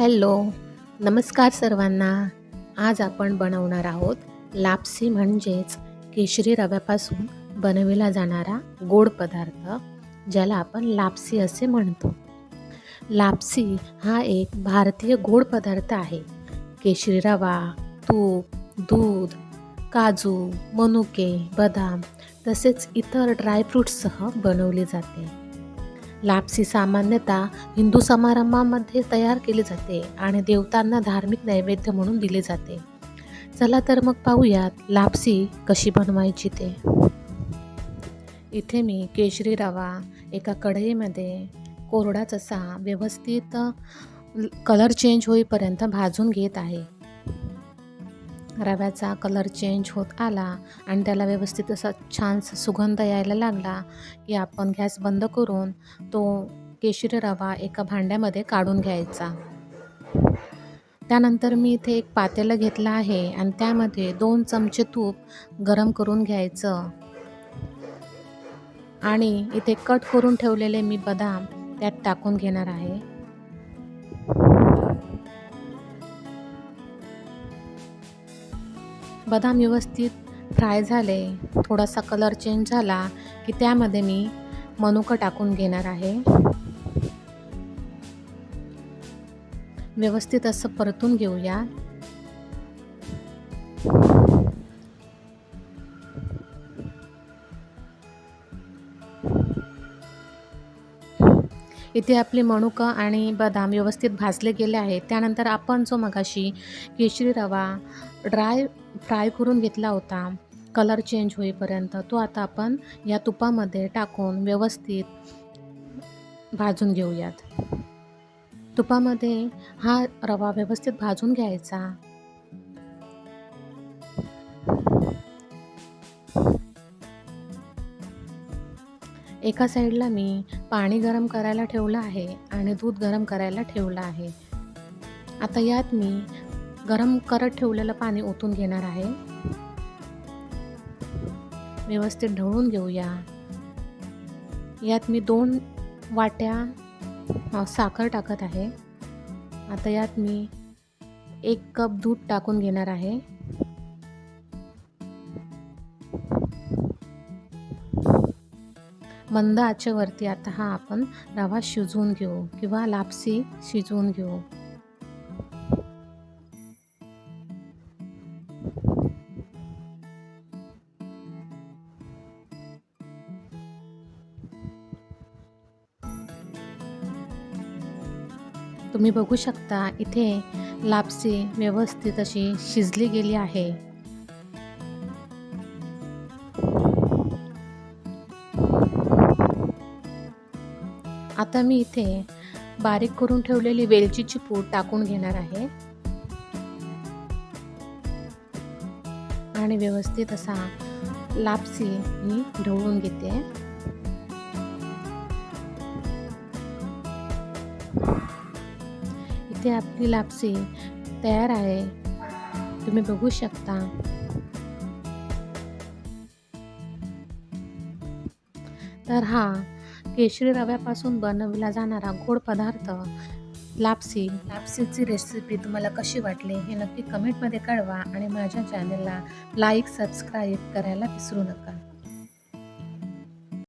Hello नमस्कार सर्वांना. आज आपण बनवणार आहोत लापसी म्हणजेच केशरी रव्यापासून बनविला जाणारा गोड पदार्थ ज्याला आपण लापसी असे म्हणतो. लापसी हा एक भारतीय गोड पदार्थ आहे. केशरी रवा तूप दूध काजू मनुके बदाम तसेच इतर ड्रायफ्रूट्ससह बनवली जाते. लापसी सामान्यतः हिंदू समारंभामध्ये तयार केली जाते आणि देवतांना धार्मिक नैवेद्य म्हणून दिले जाते. चला तर मग पाहूयात लापसी कशी बनवायची ते. इथे मी केशरी रवा एका कढईमध्ये कोरडाच असा व्यवस्थित कलर चेंज होईपर्यंत भाजून घेत आहे. रव्याचा कलर चेंज होत आला आणि त्याला व्यवस्थित असा छान सुगंध यायला लागला की आपण गॅस बंद करून तो केशरी रवा एका भांड्यामध्ये काढून घ्यायचा. त्यानंतर मी इथे एक पातेलं घेतलं आहे आणि त्यामध्ये दोन चमचे तूप गरम करून घ्यायचं. आणि इथे कट करून ठेवलेले मी बदाम त्यात टाकून घेणार आहे. बदाम व्यवस्थित फ्राय झाले थोडासा कलर चेंज झाला की त्यामध्ये मी मनुकं टाकून घेणार आहे. व्यवस्थित असं परतून घेऊया. इथे आपली मनुकं आणि बदाम व्यवस्थित भाजले गेले आहेत. त्यानंतर आपण जो मगाशी केशरी रवा ड्राय फ्राय करून घेतला होता. कलर चेंज होईपर्यंत तो आता आपण या तुपामध्ये टाकून व्यवस्थित भाजून घेऊयात. तुपामध्ये हा रवा व्यवस्थित भाजून घ्यायचा. एका साईडला मी पाणी गरम करायला ठेवलं आहे आणि दूध गरम करायला ठेवलं आहे. आता यात मी गरम करत ठेवलेलं पाणी ओतून घेणार आहे. व्यवस्थित ढवळून घेऊया. यात मी दोन वाट्या साखर टाकत आहे. आता यात मी एक कप दूध टाकून घेणार आहे. मंद आचेवरती आता हा आपण रवा शिजवून घेऊ किंवा लापसी शिजवून घेऊ. तुम्ही बघू शकता इथे लापसी व्यवस्थित अशी शिजली गेली आहे. आता मी इथे बारीक करून ठेवलेली वेलचीची पूड टाकून घेणार आहे. आणि व्यवस्थित असा लापसी मी ढवळून घेते. इथे आपली लापसी तयार आहे. तुम्ही बघू शकता. तर हा केशरी रव्यापासून बनवला जाणारा गोड पदार्थ लापसी. लापसीची रेसिपी तुम्हाला कशी वाटली हे नक्की कमेंटमध्ये कळवा आणि माझ्या चॅनलला लाईक सबस्क्राईब करायला विसरू नका.